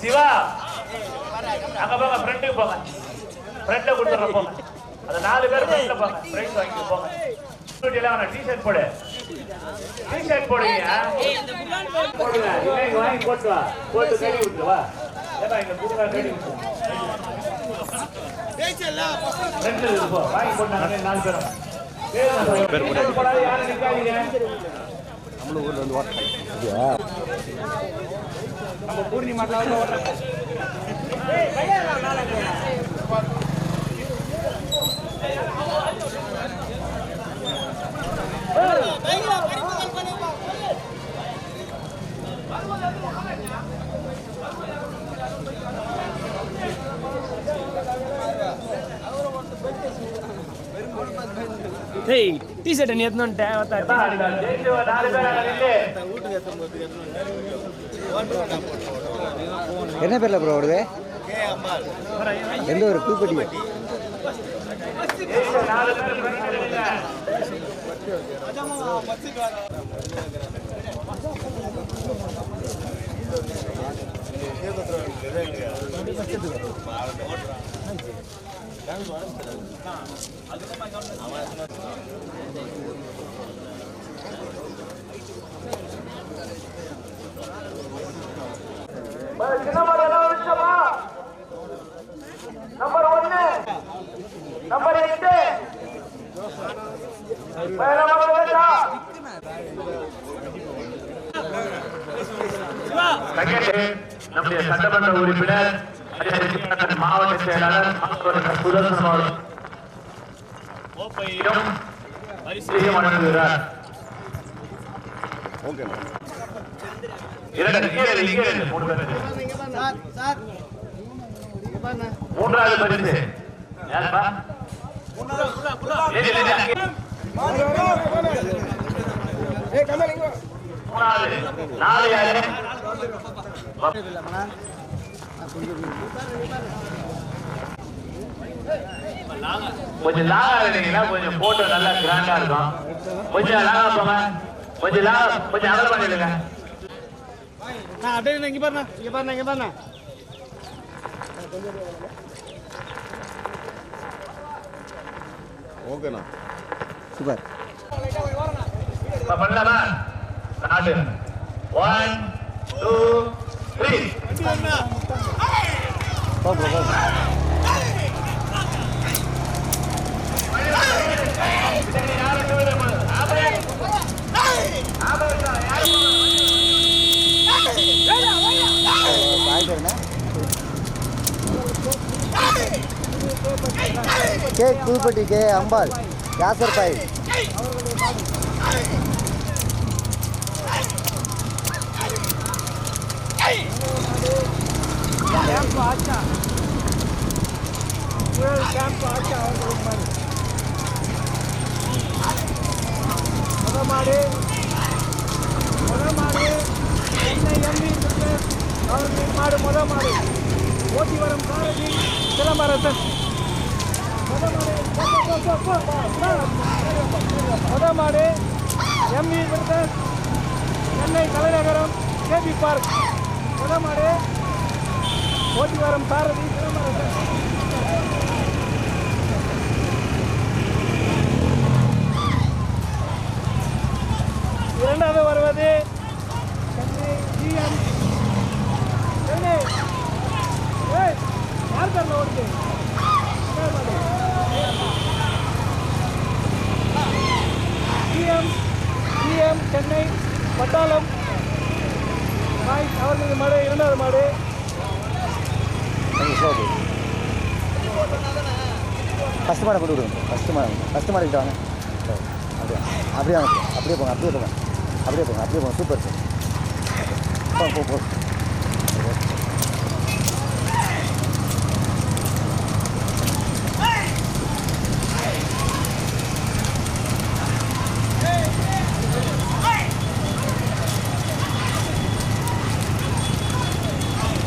சிவா அங்க போங்க ஃப்ரெண்டுக்கு போங்க. ஃப்ரெண்ட கொடுத்துற போங்க. அந்த நாலு பேர் ஃப்ரெண்ட்ல போங்க. பிரைஸ் வாங்கி போங்க. டியூட்டில வேணாம் டிஷர்ட் போடு. டிஷர்ட் போடுங்க. போடுங்க. இல்லை இங்க வாங்கி போட்டு வா. போட்டு கட்டி விட்டு வா. ஏப்பா இங்க புதுவா கட்டி விட்டு ஃப்ரெண்ட்ல இருக்கு போ. வாங்கி போட்டாங்க நாலு பேரும். பேர் போடாது யாரும் நிக்காதீங்க. நம்ம பூர்ணி நம்ம ஓடுறோம் ஏய் டி ஷர்ட் நீ எத்தனை வந்துட்டேன் என்ன பேர்ல ப்ரோ ஓடுது? எந்த ஒரு பூப்பட்டி ஜெயிச்சு உறுப்பினர் மாவட்ட செயலாளர் சுதர்சன் அவர்கள் மூன்றாவது பரிசு. மூணாவது. நாலு கொஞ்சம் லாகா இருந்தீங்கன்னா கொஞ்சம் போட்டோ நல்லா கிராண்டா இருக்கும். கொஞ்சம் லாகா போங்க. கொஞ்சம் லாகா கொஞ்சம் அகல பண்ணிடுங்க. நான் அப்படியே இங்க பாருண்ணா இங்க பாருண்ணா இங்க பாருண்ணா. ஓகேண்ணா. சூப்பர். இப்ப பண்ணலாமா? நாலு ஒன் டூ த்ரீ போ ப்ரோ போ பாய் பேர் என்ன கே புதுப்பட்டி கே அம்பாள் யாசர் பாய் முதமாடு முதமாடு சென்னை எம்பி அவர்களின் மாடு முத மாடு ஓட்டி வரும் சாரதி சிலம்பரசன் முத மாடு எம்பி சென்னை தலைநகரம் கேபி பார்க் முத மாடு ஓட்டி வரும் சாரதி சிலம்பரசன் இரண்டாவது வருவது சென்னை ஜிஎம் சென்னை ஏய் யார் பேர்ல ஓடுது ஜிஎம் ஜிஎம் சென்னை பட்டாளம் நாய் அவர்களது மாடு இரண்டாவது மாடு. ஃபஸ்ட் மாடை கொண்டு விடுங்க. ஃபஸ்ட் மாடை. ஃபஸ்ட் மாடை கிட்ட வாங்க அப்படியே அப்படியே வாங்க அப்படியே போங்க அப்படியே போங்க. அப்படியே போங்க அப்படியே போங்க. சூப்பர் சார் போ போ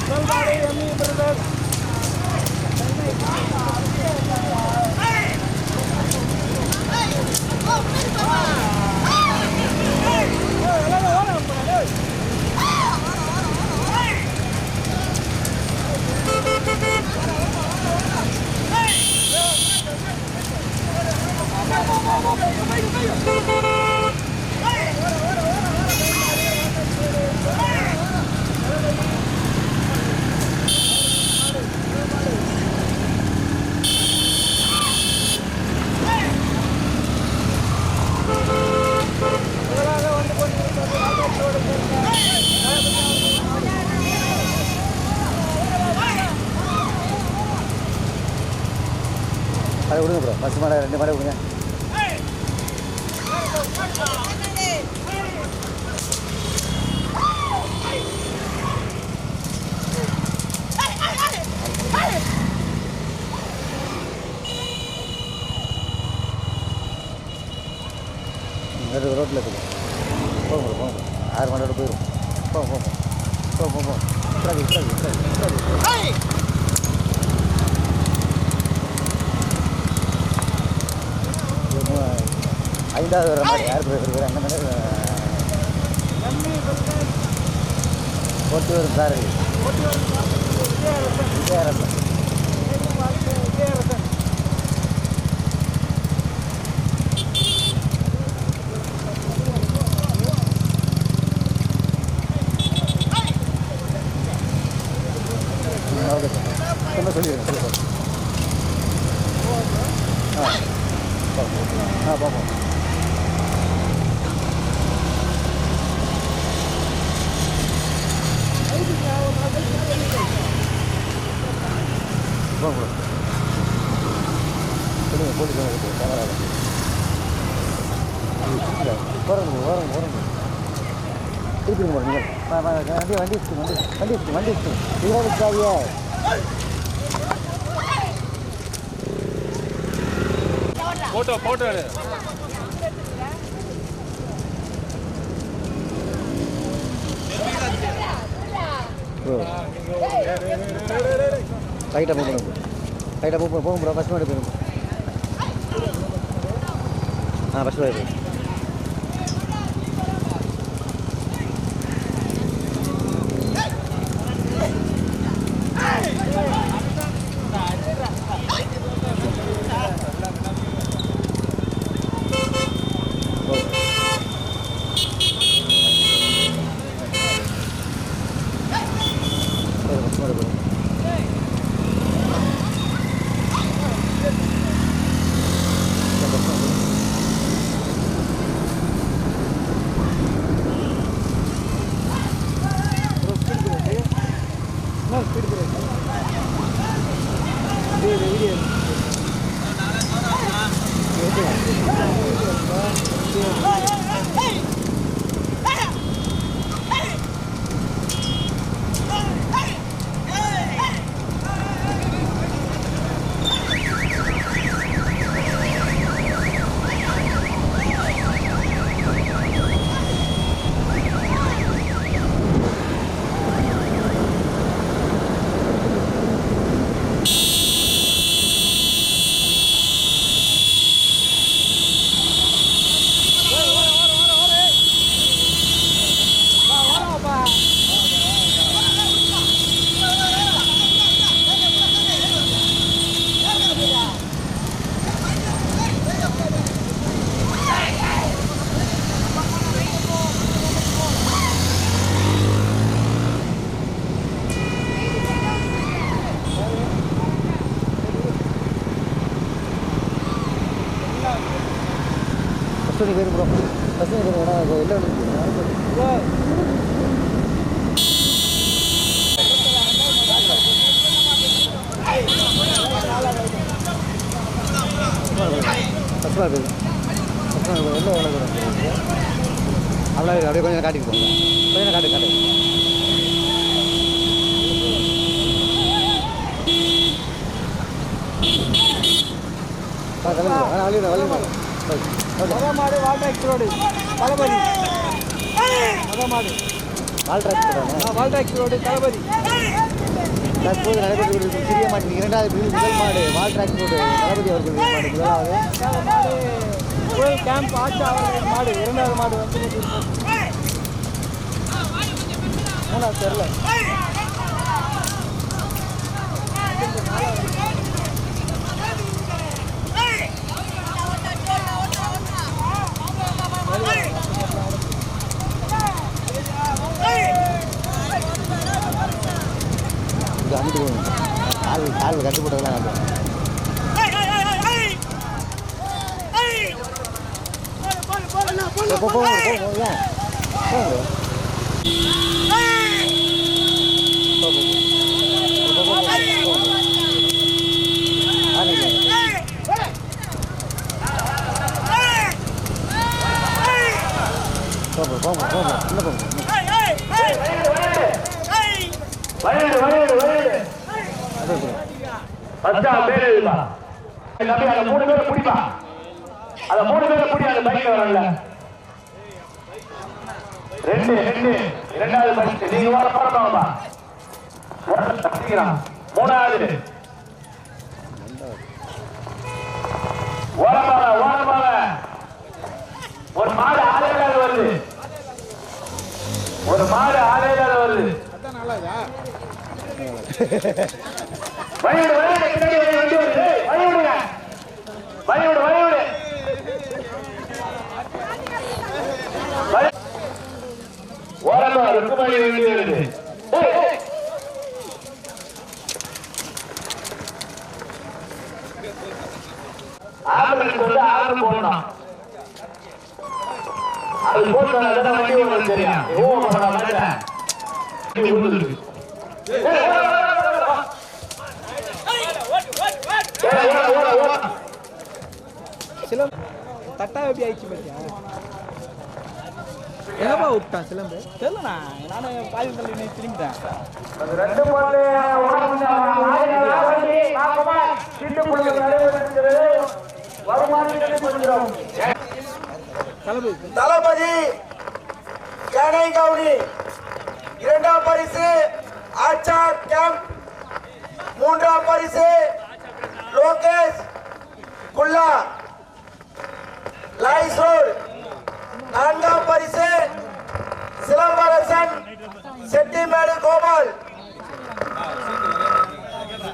முதல் மாடு எம்இ பிரதர் சென்னை அதை விடுங்க ப்ரோ ஃபஸ்ட் மாடை ரெண்டு மாடை விடுங்க இந்த ரோட்டில் இருக்குது போங்க bro, போங்க. ஆறு மணி நேரம் போயிடும். போங்க போங்க போங்க போங்க போங்க இட்ராது ஐந்தாவது வர மாதிரி யார் பேர் இருக்கிற அந்த மாதிரி போட்டு வரும் சார். விஜயரசன் சொல்லிடுறேன் சார் ஆ பார்ப்போம் ஆ பார்ப்போம் போங்க bro. சொல்லுங்க போலீஸ் வந்து கேமராவில் வரங்க வரங்க வரங்க திருப்பி போகிறேன் நீங்கள் வா, வா, வண்டி வண்டி இருக்கு வண்டி வண்டி வண்டி இருக்கு இதெல்லாம் போட்டோ போட்டோ எடு லைட்டாக மூவ் பண்ணுங்க லைட்டாக மூவ் போகும் ப்ரோ ஃபஸ்ட் மாடி போயிடும் ஆ ஃபஸ்ட் மாடி போயிடும் Thank you. போயிருங்க பேர் ப்ரோ பசங்க பேர் வேணா எல்லாம் இருக்கு ஃபஸ்ட் பேர் எல்லாம் எவ்வளோ அவ்வளோ அப்படியே கொஞ்சம் காட்டிட்டு போங்க. கொஞ்சம் காட்டு காட்டு. வழிவிட வழிவிட ஓகே மதமாடு வால்டாக்ஸ் ரோடு. தளபதி. மதமாடு. ஆல்ட்ராக்ட் போடுறாங்க வால்டாக்ஸ் ரோடு தளபதி. தற்போது நடைபெற்று கொண்டிருக்கும் சிறிய மாட்டின் இரண்டாவது பிரிவு முதல் மாடு வால் டிராக் ரோடு தளபதி அவர்கள் மாடு. முதலாவது மாடு புயல் கேம்ப் ஆட்சி அவர்களின் மாடு. இரண்டாவது மாடு வந்து. மூணாவது தெரில. கால் கட்டுப்பட்டதெல்லாம் காட்டுவாங்க போங்க போங்க என்ன போங்க அதான் பேர் எழுதுப்பா தம்பி அந்த மூணு பேரை பிடிப்பா. அந்த மூணு பேரை பிடி அந்த பைக்ல வரல. ரெண்டு ரெண்டு. இரண்டாவது பரிசு நீங்க வர பாருப்பாங்கப்பா மூணாவது. ஓரமாக ஓரமாக ஒரு மாடு ஆலையில வருது. ஒரு மாடு ஆலையில வருது. வழிவிடு வழிவிடு பின்னாடி வழி வண்டி வருது. வழிவிடுங்க. வழிவிடு வழிவிடு. ஓரமா ருக்குமணி வண்டி வருது. வந்து ஆறு போடணும் அது போட்டு வண்டி உங்களுக்கு தெரியும். ஓ பண்ண மாட்டேன் விட்டான் சிலம்பு. தெரியலண்ணா நானும் பாதி தள்ளி திரும்பிட்டேன். தளபதி. கவுனி இரண்டாம் பரிசு ஆச்சார் கேம்ப் மூன்றாம் பரிசு லோகேஷ் குல்லா லைஸ் ரோடு நான்காம் பரிசு சிலம்பரசன் செட்டிமேடு கோபால்